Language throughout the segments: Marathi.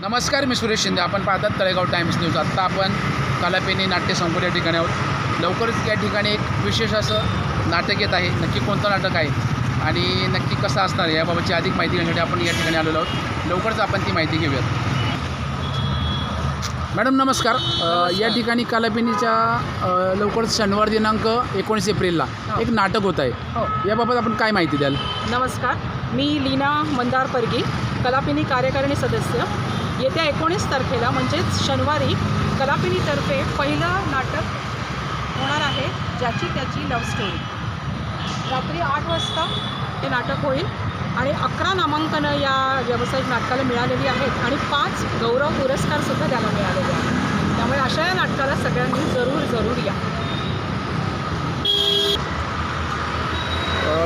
नमस्कार मी सुरेश शिंदे. आपण पाहतात तळेगाव टाइम्स न्यूज. आत्ता आपण कालापेनी नाट्य संकुल या ठिकाणी आहोत. लवकरच या ठिकाणी एक विशेष असं नाटक येत आहे. नक्की कोणतं नाटक आहे आणि नक्की कसं असणार आहे याबाबतची अधिक माहिती घेण्यासाठी आपण या ठिकाणी आलेलो आहोत. लवकरच आपण ती माहिती घेऊयात. मॅडम नमस्कार. या ठिकाणी कालापेनीच्या लवकरच शनिवार दिनांक एकोणीस एप्रिलला हो. एक नाटक होत आहे. हो. याबाबत आपण काय माहिती द्याल? नमस्कार. मी लीना मंदार परगी कलापिनी कार्यकारिणी सदस्य. येत्या एकोणीस तारखेला म्हणजेच शनिवारी कलापिनीतर्फे पहिलं नाटक होणार आहे ज्याची त्याची लव्ह स्टोरी रात्री आठ वाजता हे नाटक होईल आणि अकरा नामांकनं या व्यावसायिक नाटकाला मिळालेली आहेत आणि पाच गौरव पुरस्कारसुद्धा त्याला मिळालेले आहेत. त्यामुळे अशा या नाटकाला सगळ्यांनी जरूर जरूर या.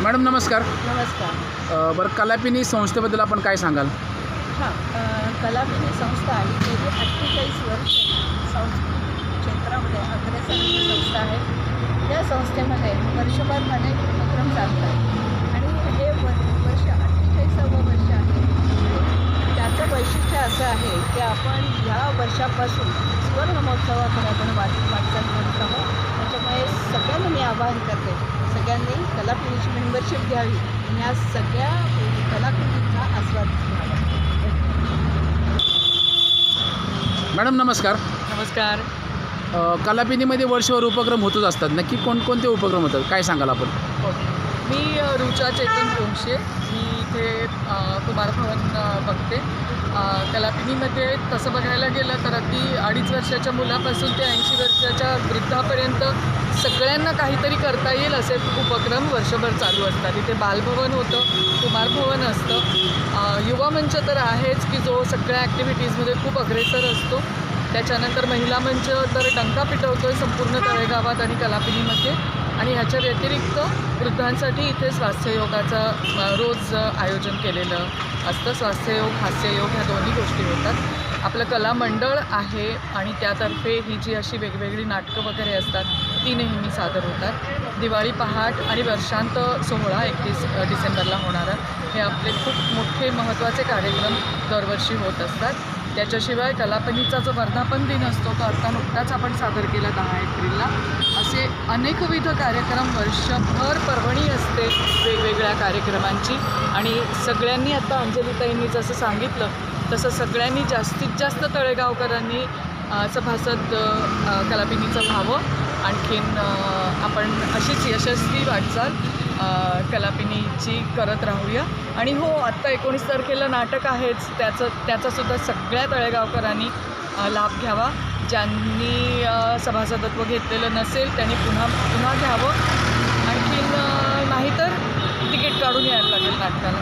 मॅडम नमस्कार. नमस्कार. बरं कालापिनी संस्थेबद्दल आपण काय सांगाल? हां कलापिनी संस्था आहे गेली अठ्ठेचाळीस वर्ष सांस्कृतिक क्षेत्रामध्ये अग्रेसर संस्था आहे. या संस्थेमध्ये वर्षभर अनेक उपक्रम चालतात. आणि हे वर वर्ष अठ्ठेचाळीसावं वर्ष आहे. त्याचं वैशिष्ट्य असं आहे की आपण ह्या वर्षापासून सुवर्ण महोत्सवाकडे आपण वाट वाटचाल करत आहोत. त्याच्यामुळे सगळ्यांना मी आवाहन करते सगळ्यांनी कलाकृतीची मेंबरशिप घ्यावी आणि या सगळ्या कलाकृतींचा आस्वाद घ्यावा. मॅडम नमस्कार. नमस्कार. अ, कलापिनीमध्ये वर्षभर उपक्रम होतच असतात. नक्की कोणकोणते उपक्रम होतात? काय सांगाल आपण? मी अ, रुचा चेतन पोंक्षे मी इथे अ, कुमार भवन अ, बघते. अ, कलापिनीमध्ये तसं बघायला गेलं तर अगदी अडीच वर्षाच्या मुलापासून ते ऐंशी वर्षाच्या वृद्धापर्यंत सगळ्यांना काहीतरी करता येईल असे उपक्रम वर्षभर चालू असतात. इथे बालभवन होतं कुमार भवन असतं युवा मंच तर आहेच की जो सगळ्या ॲक्टिव्हिटीजमध्ये खूप अग्रेसर असतो. त्याच्यानंतर महिला मंच तर डंका पिटवतो आहे संपूर्ण तळेगावात आणि कलापिनीमध्ये आणि ह्याच्या व्यतिरिक्त वृद्धांसाठी इथे स्वास्थ्य योगाचं रोज आयोजन केलेलं असतं स्वास्थ्ययोग हास्ययोग ह्या दोन्ही गोष्टी होतात. आपलं कला मंडळ आहे आणि त्यातर्फे ही जी अशी वेगवेगळी नाटकं वगैरे असतात ती नेहमी सादर होतात. दिवाळी पहाट आणि वर्षांत सोहळा एकतीस डिसेंबरला होणारा. हे आपले खूप मोठे महत्त्वाचे कार्यक्रम दरवर्षी होत असतात. त्याच्याशिवाय कलापनीचा जो वर्धापन दिन असतो तो आत्ता नुकताच आपण सादर केला दहा एप्रिलला. असे अनेकविध कार्यक्रम वर्षभर पर्वणी असते वेगवेगळ्या कार्यक्रमांची. आणि सगळ्यांनी आता अंजलिताईंनी जसं सांगितलं तसं सगळ्यांनी जास्तीत जास्त तळेगावकरांनी सभासद कलापिनीचं व्हावं. आणखीन आपण अशीच यशस्वी वाटचाल कलापिनीची करत राहूया. आणि हो आत्ता एकोणीस तारखेला नाटक आहेच. त्याचं त्याचासुद्धा सगळ्या तळेगावकरांनी लाभ घ्यावा. ज्यांनी सभासदत्व घेतलेलं नसेल त्यांनी पुन्हा पुन्हा घ्यावं. आणखीन नाहीतर तिकीट काढून यायला लागेल नाटकाला.